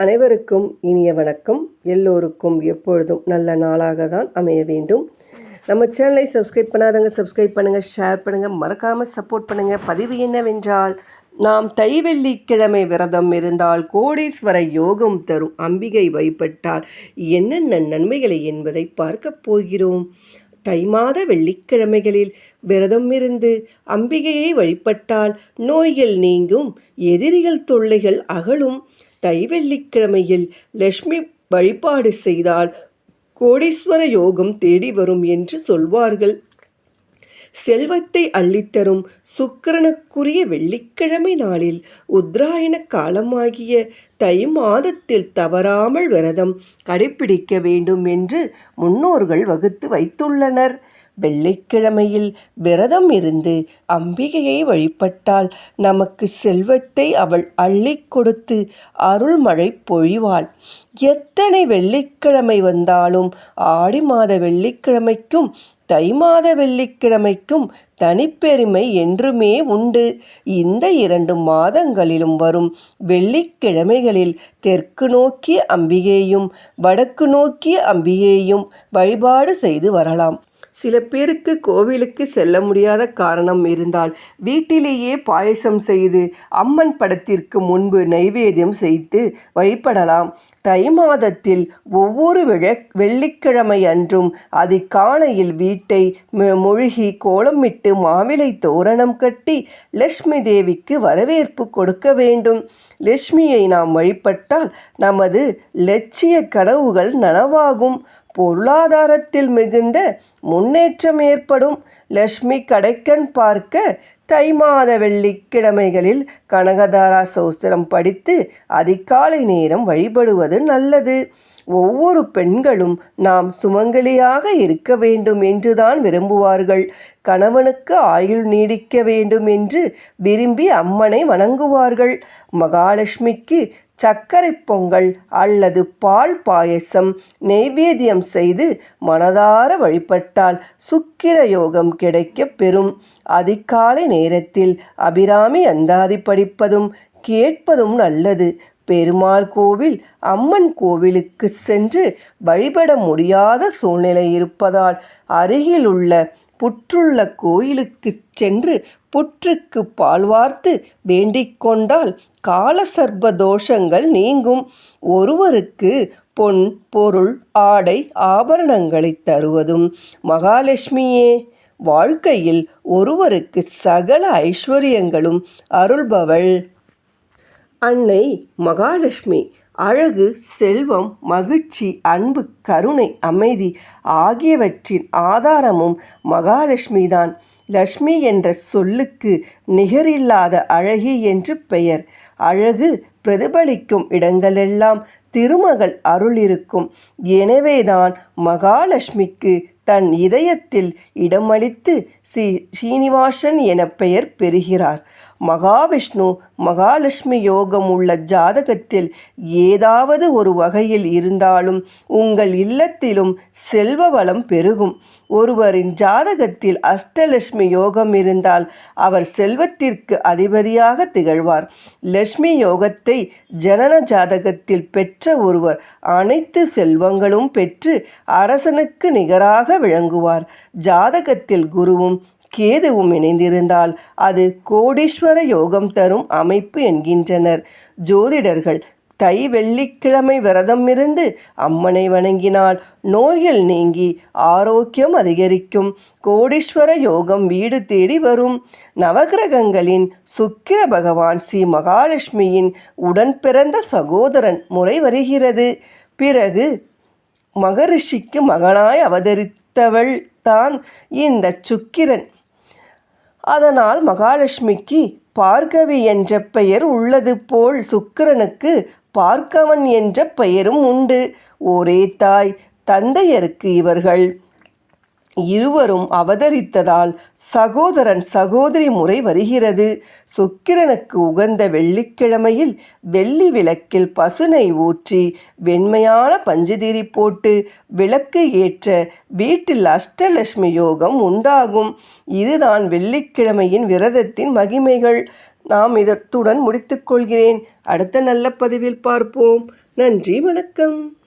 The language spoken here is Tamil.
அனைவருக்கும் இனிய வணக்கம். எல்லோருக்கும் எப்பொழுதும் நல்ல நாளாக தான் அமைய வேண்டும். நம்ம சேனலை சப்ஸ்கிரைப் பண்ணாதவங்க சப்ஸ்கிரைப் பண்ணுங்கள் ஷேர் பண்ணுங்கள் மறக்காமல் சப்போர்ட் பண்ணுங்கள் பதிவு என்னவென்றால் நாம் தை வெள்ளிக்கிழமை விரதம் இருந்தால் கோடீஸ்வர யோகம் தரும் அம்பிகை வழிபட்டால் என்னென்ன நன்மைகளை என்பதை பார்க்கப் போகிறோம். தை மாத வெள்ளிக்கிழமைகளில் விரதம் இருந்து அம்பிகையை வழிபட்டால் நோய்கள் நீங்கும் எதிரிகள் தொல்லைகள் அகலும் தை வெள்ளிக்கிழமையில் லட்சுமி வழிபாடு செய்தால் கோடீஸ்வர யோகம் தேடி வரும் என்று சொல்வார்கள். செல்வத்தை அள்ளித்தரும் சுக்கிரனுக்குரிய வெள்ளிக்கிழமை நாளில் உத்தராயண காலமாகிய தை மாதத்தில் தவறாமல் விரதம் கடைபிடிக்க வேண்டும் என்று முன்னோர்கள் வகுத்து வைத்துள்ளனர். வெள்ளிக்கிழமையில் விரதம் இருந்து அம்பிகையை வழிபட்டால் நமக்கு செல்வத்தை அவள் அள்ளி கொடுத்து அருள்மழை பொழிவாள். எத்தனை வெள்ளிக்கிழமை வந்தாலும் ஆடி மாத வெள்ளிக்கிழமைக்கும் தை மாத வெள்ளிக்கிழமைக்கும் தனிப்பெருமை என்றுமே உண்டு. இந்த இரண்டு மாதங்களிலும் வரும் வெள்ளிக்கிழமைகளில் தெற்கு நோக்கிய அம்பிகையும் வடக்கு நோக்கிய அம்பிகையும் வழிபாடு செய்து வரலாம். சில பேருக்கு கோவிலுக்கு செல்ல முடியாத காரணம் இருந்தால் வீட்டிலேயே பாயசம் செய்து அம்மன் படத்திற்கு முன்பு நைவேத்தியம் செய்து வழிபடலாம். தை மாதத்தில் ஒவ்வொரு விழ வெள்ளிக்கிழமை அன்றும் அதிகாலையில் வீட்டை மூழ்கி கோலமிட்டு மாவிலை தோரணம் கட்டி லட்சுமி தேவிக்கு வரவேற்பு கொடுக்க வேண்டும். லட்சுமியை நாம் வழிபட்டால் நமது லட்சிய கனவுகள் நனவாகும். பொருளாதாரத்தில் மிகுந்த முன்னேற்றம் ஏற்படும். லக்ஷ்மி கடைக்கண் பார்க்க தை மாத வெள்ளிக்கிழமைகளில் கனகதாரா சோஸ்திரம் படித்து அதிகாலை நேரம் வழிபடுவது நல்லது. ஒவ்வொரு பெண்களும் நாம் சுமங்கலியாக இருக்க வேண்டும் என்றுதான் விரும்புவார்கள். கணவனுக்கு ஆயுள் நீடிக்க வேண்டும் என்று விரும்பி அம்மனை வணங்குவார்கள். மகாலட்சுமிக்கு சர்க்கரை பொங்கல் அல்லது பால் பாயசம் நெய்வேத்தியம் செய்து மனதார வழிபட்டால் சுக்கிர யோகம் கிடைக்க பெறும். அதிகாலை நேரத்தில் அபிராமி அந்தாதி படிப்பதும் கேட்பதும் நல்லது. பெருமாள் கோவில் அம்மன் கோவிலுக்கு சென்று வழிபட முடியாத சூழ்நிலை இருப்பதால் அருகில் உள்ள புற்றுள்ள கோயிலுக்கு சென்று புற்றுக்கு பால் வார்த்து வேண்டிக் கொண்டால் காலசர்ப தோஷங்கள் நீங்கும். ஒருவருக்கு பொன் பொருள் ஆடை ஆபரணங்களை தருவதும் மகாலட்சுமியே. வாழ்க்கையில் ஒருவருக்கு சகல ஐஸ்வர்யங்களும் அருள்பவள். அன்னை மகாலட்சுமி அழகு செல்வம் மகிழ்ச்சி அன்பு கருணை அமைதி ஆகியவற்றின் ஆதாரமும் மகாலட்சுமிதான். லக்ஷ்மி என்ற சொல்லுக்கு நிகரில்லாத அழகி என்று பெயர். அழகு பிரதிபலிக்கும் இடங்களெல்லாம் திருமகள் அருளிருக்கும். எனவேதான் மகாலட்சுமிக்கு தன் இதயத்தில் இடமளித்து ஸ்ரீ ஸ்ரீனிவாசன் என பெயர் பெறுகிறார். மகாவிஷ்ணு மகாலட்சுமி யோகம் உள்ள ஜாதகத்தில் ஏதாவது ஒரு வகையில் இருந்தாலும் உங்கள் இல்லத்திலும் செல்வ வளம் பெருகும். ஒருவரின் ஜாதகத்தில் அஷ்டலட்சுமி யோகம் இருந்தால் அவர் செல்வத்திற்கு அதிபதியாக திகழ்வார். லட்சுமி யோகத்தை ஜனன ஜாதகத்தில் பெற்ற ஒருவர் அனைத்து செல்வங்களும் பெற்று அரசனுக்கு நிகராக விளங்குவார். ஜாதகத்தில் குருவும் கேதுவும் இணைந்திருந்தால் அது கோடீஸ்வர யோகம் தரும் அமைப்பு என்கின்றனர். ஜோதிடர்கள் தை வெள்ளிக்கிழமை விரதம் இருந்து அம்மனை வணங்கினால் நோய்கள் நீங்கி ஆரோக்கியம் அதிகரிக்கும். கோடீஸ்வர யோகம் வீடு தேடி வரும். நவகிரகங்களின் சுக்கிர பகவான் ஸ்ரீ மகாலட்சுமியின் உடன் பிறந்த சகோதரன் முறை வருகிறது. பிறகு மகரிஷிக்கு மகனாய் அவதரித்தவள் தான் இந்த சுக்கிரன். அதனால் மகாலட்சுமிக்கு பார்கவி என்ற பெயர் உள்ளது போல் சுக்கிரனுக்கு பார்க்கவன் என்ற பெயரும் உண்டு. ஒரே தாய் தந்தையருக்கு இவர்கள். இருவரும் அவதரித்ததால் சகோதரன் சகோதரி முறை வருகிறது. சுக்கிரனுக்கு உகந்த வெள்ளிக்கிழமையில் வெள்ளி விளக்கில் பசுனை ஊற்றி வெண்மையான பஞ்சுதிரி போட்டு விளக்கு ஏற்ற வீட்டில் அஷ்டலட்சுமி யோகம் உண்டாகும். இதுதான் வெள்ளிக்கிழமையின் விரதத்தின் மகிமைகள். நாம் இதத்துடன் முடித்துக்கொள்கிறேன் அடுத்த நல்ல பதிவில் பார்ப்போம். நன்றி வணக்கம்.